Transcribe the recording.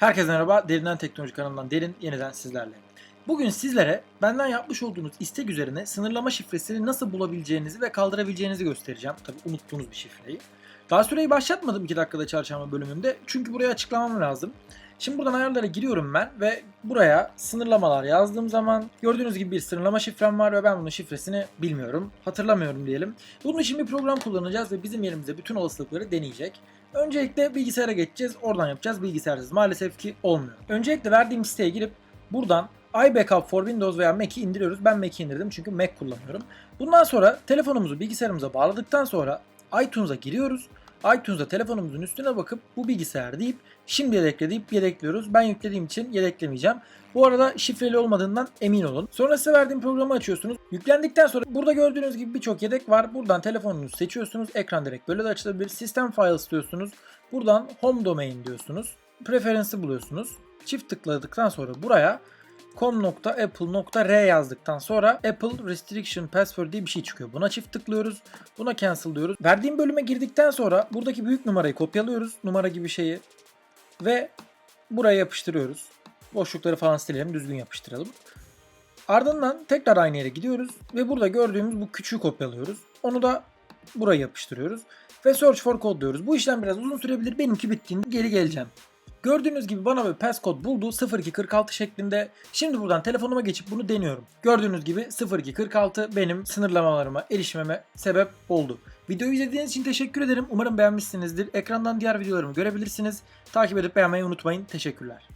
Herkese merhaba, Derinden Teknoloji kanalından Derin yeniden sizlerle. Bugün sizlere benden yapmış olduğunuz istek üzerine sınırlama şifresini nasıl bulabileceğinizi ve kaldırabileceğinizi göstereceğim. Tabi unuttuğunuz bir şifreyi. Daha süreyi başlatmadım 2 dakikada çarşamba bölümünde çünkü buraya açıklamam lazım. Şimdi buradan ayarlara giriyorum ben ve buraya sınırlamalar yazdığım zaman gördüğünüz gibi bir sınırlama şifrem var ve ben bunun şifresini bilmiyorum, hatırlamıyorum diyelim. Bunun için bir program kullanacağız ve bizim yerimize bütün olasılıkları deneyecek. Öncelikle bilgisayara geçeceğiz. Oradan yapacağız. Bilgisayarsız maalesef ki olmuyor. Öncelikle verdiğim siteye girip buradan iBackup for Windows veya Mac'i indiriyoruz. Ben Mac'i indirdim çünkü Mac kullanıyorum. Bundan sonra telefonumuzu bilgisayarımıza bağladıktan sonra iTunes'a giriyoruz. iTunes'da telefonumuzun üstüne bakıp bu bilgisayar deyip şimdi yedekle deyip yedekliyoruz. Ben yüklediğim için yedeklemeyeceğim. Bu arada şifreli olmadığından emin olun. Sonra size verdiğim programı açıyorsunuz. Yüklendikten sonra burada gördüğünüz gibi birçok yedek var. Buradan telefonunuzu seçiyorsunuz. Ekran direkt böyle de açılabilir. System Files diyorsunuz. Buradan Home Domain diyorsunuz. Preference'ı buluyorsunuz. Çift tıkladıktan sonra buraya com.apple.r yazdıktan sonra Apple Restriction Password diye bir şey çıkıyor. Buna çift tıklıyoruz. Buna cancel diyoruz. Verdiğim bölüme girdikten sonra buradaki büyük numarayı kopyalıyoruz. Numara gibi şeyi. Ve buraya yapıştırıyoruz. Boşlukları falan silelim. Düzgün yapıştıralım. Ardından tekrar aynı yere gidiyoruz. Ve burada gördüğümüz bu küçüğü kopyalıyoruz. Onu da buraya yapıştırıyoruz. Ve search for code diyoruz. Bu işlem biraz uzun sürebilir. Benimki bittiğinde geri geleceğim. Gördüğünüz gibi bana bir passcode buldu 0246 şeklinde. Şimdi buradan telefonuma geçip bunu deniyorum. Gördüğünüz gibi 0246 benim sınırlamalarıma erişmeme sebep oldu. Videoyu izlediğiniz için teşekkür ederim. Umarım beğenmişsinizdir. Ekrandan diğer videolarımı görebilirsiniz. Takip edip beğenmeyi unutmayın. Teşekkürler.